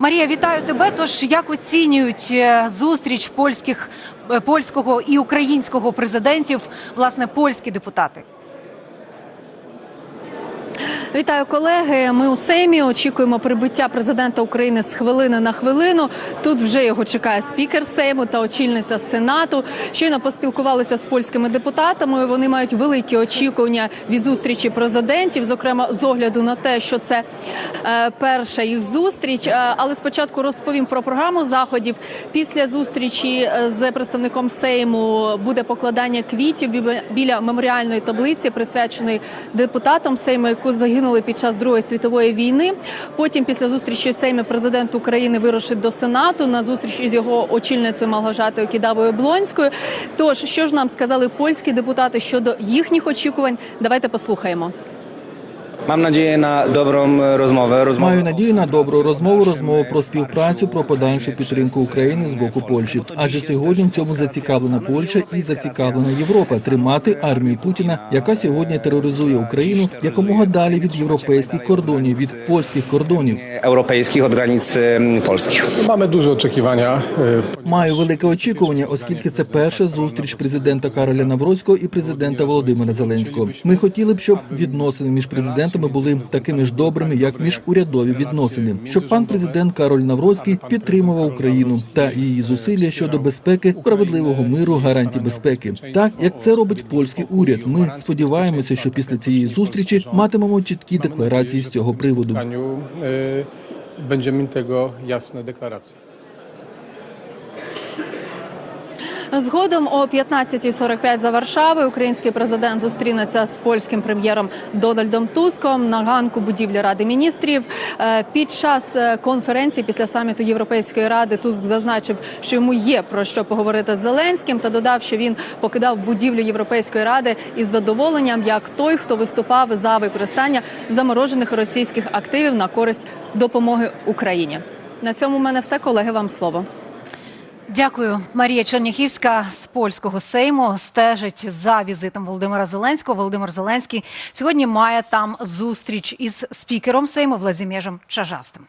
Марія, вітаю тебе. Тож як оцінюють е, зустріч польських е, польського і українського президентів, власне, польські депутати? Вітаю колеги. Ми у Сеймі очікуємо прибуття президента України з хвилини на хвилину. Тут вже його чекає спікер Сейму та очільниця Сенату. Щойно поспілкувалися з польськими депутатами. Вони мають великі очікування від зустрічі президентів, зокрема з огляду на те, що це е, перша їх зустріч. Е, але спочатку розповім про програму заходів. Після зустрічі е, з представником Сейму буде покладання квітів біля- меморіальної таблиці, присвяченої депутатам Сейму, яку загинули під час Другої світової війни. Потім, після зустрічі Сеймі, президент України вирушить до Сенату на зустріч із його очільницею Малгожатою Кідавою Блонською. Тож, що ж нам сказали польські депутати щодо їхніх очікувань? Давайте послухаємо. Mam nadzieję na dobrą e, rozmowę. rozmowę Маю надію на добру розмову, розмову про співпрацю, про подальшу підтримку України з боку Польщі. Адже сьогодні в цьому зацікавлена Польща і зацікавлена Європа тримати армію Путіна, яка сьогодні тероризує Україну якомога далі від європейських кордонів, від польських кордонів. od granic em, polskich. Mamy duże oczekiwania. e, Маю велике очікування, оскільки це перша зустріч президента Кароля Навроцького і президента Володимира Зеленського. Ми хотіли б, щоб відносини між президентами були такими ж добрими, як міжурядові відносини, щоб пан президент Кароль Навроцький підтримував Україну та її зусилля щодо безпеки, справедливого миру, гарантій безпеки, так як це робить польський уряд. Ми сподіваємося, що після цієї зустрічі матимемо чіткі декларації з цього приводу. e, będziemy tego jasne deklaracje. Згодом о 15.45 за Варшавою український президент зустрінеться з польським прем'єром Дональдом Туском на ганку будівлі Ради міністрів. Е, Під час е, конференції після саміту Європейської ради Туск зазначив, що йому є про що поговорити з Зеленським, та додав, що він покидав будівлю Європейської ради із задоволенням, як той, хто виступав за використання заморожених російських активів на користь допомоги Україні. На цьому в мене все, колеги. Вам слово. Дякую, Марія Черняхівська з польського сейму стежить за візитом Володимира Зеленського. Володимир Зеленський сьогодні має там зустріч із спікером сейму Владимиром Чажастим.